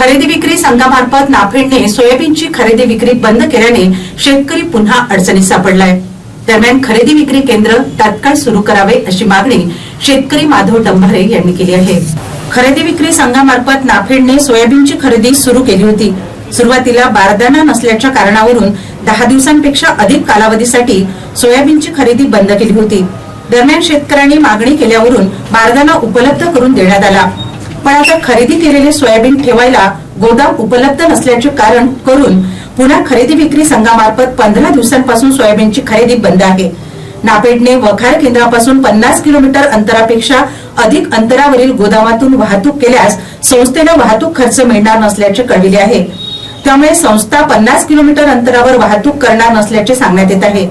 खरेदी विक्री संघामार्फत नाफेडने सोयाबीनची खरेदी विक्री बंद केल्याने शेतकरी पुन्हा अडचणीत सापडलाय. दरम्यान खरेदी विक्री केंद्र तात्काळ सुरू करावे अशी मागणी शेतकरी माधव डंभारे यांनी केली आहे. खरेदी विक्री संघामार्फत नाफेडने सोयाबीनची खरेदी सुरू केली होती. सुरुवातीला बारदाना नसल्याच्या कारणावरून दहा दिवसांपेक्षा अधिक कालावधीसाठी सोयाबीनची खरेदी बंद केली होती. दरम्यान शेतकऱ्यांनी मागणी केल्यावरून बारदाना उपलब्ध करून देण्यात आला. पण आता खरेदी केलेले सोयाबीन ठेवायला गोदाम उपलब्ध नसल्याचे कारण करून पुन्हा खरेदी विक्री संघामार्फत पंधरा दिवसांपासून सोयाबीनची खरेदी बंद आहे. नापेडने वखार केंद्रापासून पन्नास किलोमीटर अंतरापेक्षा अधिक अंतरावरील गोदामातून वाहतूक केल्यास संस्थेला वाहतूक खर्च मिळणार नसल्याचे कळविले आहे. त्यामुळे संस्था पन्नास किलोमीटर अंतरावर वाहतूक करणार नसल्याचे सांगण्यात येत आहे.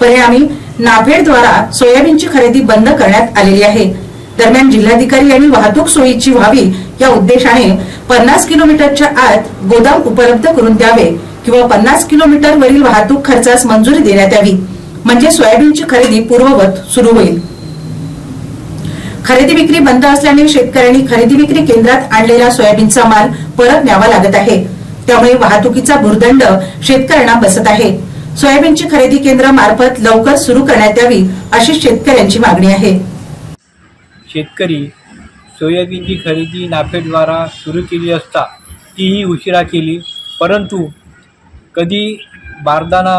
परिणामी नाफेडद्वारा सोयाबीनची खरेदी बंद करण्यात आलेली आहे. दरम्यान जिल्हाधिकारी यांनी वाहतूक सोयीची व्हावी या उद्देशाने पन्नास किलोमीटरच्या आत गोदाम उपलब्ध करून द्यावे किंवा पन्नास किलोमीटर वरील वाहतूक खर्चास मंजुरी देण्यात यावी. म्हणजे सोयाबीनची खरेदी पूर्ववत सुरू होईल. खरेदी विक्री बंद असल्याने शेतकऱ्यांनी खरेदी विक्री केंद्रात आणलेला सोयाबीनचा माल परत न्यावा लागत आहे. त्यामुळे वाहतुकीचा भुर्दंड शेतकऱ्यांना बसत आहे. सोयाबीनची खरेदी केंद्र मार्फत लवकर सुरू करण्यात यावी अशी शेतकऱ्यांची मागणी आहे. शेतकरी सोयाबीनची खरेदी नाफेडद्वारा सुरू केली असता तीही उशिरा केली. परंतु कधी बारदाना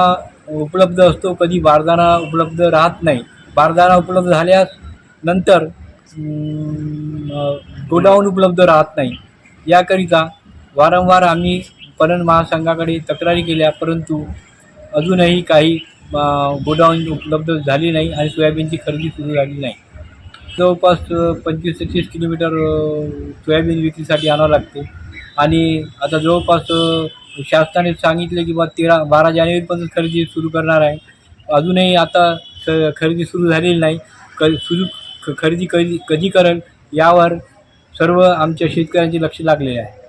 उपलब्ध असतो कधी बारदाना उपलब्ध राहत नाही. बारदाना उपलब्ध झाल्यास नंतर गोडाऊन उपलब्ध राहत नाही. याकरिता वारंवार आम्ही पणन महासंघाकडे तक्रारी केल्या परंतु अजूनही काही गोडाऊन उपलब्ध झाली नाही आणि सोयाबीनची खरेदी सुरू झाली नाही. जवळपास पंचवीस ते तीस किलोमीटर सोयाबीन विक्रीसाठी आणावं लागते. आणि आता जवळपास शासनाने सांगितले की बा तेरा बारा जानेवारीपासून खरेदी सुरू करणार आहे. अजूनही आता ख खरेदी सुरू झालेली नाही. क सुरू ख खरेदी कधी कधी करेल यावर सर्व आमच्या शेतकऱ्यांचे लक्ष लागलेले आहे.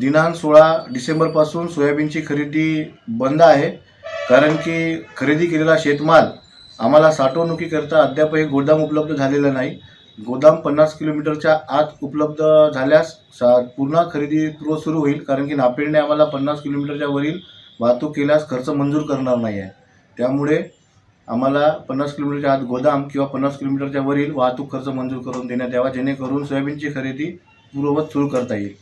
दिनांक सोळा डिसेंबरपासून सोयाबीनची खरेदी बंद आहे. कारण की खरेदी केलेला शेतमाल आम्हाला साठवणुकीकरता अद्यापही गोदाम उपलब्ध झालेलं नाही. गोदाम पन्नास किलोमीटरच्या आत उपलब्ध झाल्यास सा पुन्हा खरेदी पूर्व सुरू होईल कारण की नापेडने आम्हाला पन्नास किलोमीटरच्या वरील वाहतूक केल्यास खर्च मंजूर करणार नाही आहे. त्यामुळे आम्हाला पन्नास किलोमीटरच्या आत गोदाम किंवा पन्नास किलोमीटरच्या वरील वाहतूक खर्च मंजूर करून देण्यात यावा जेणेकरून सोयाबीनची खरेदी पूर्ववत सुरू करता येईल.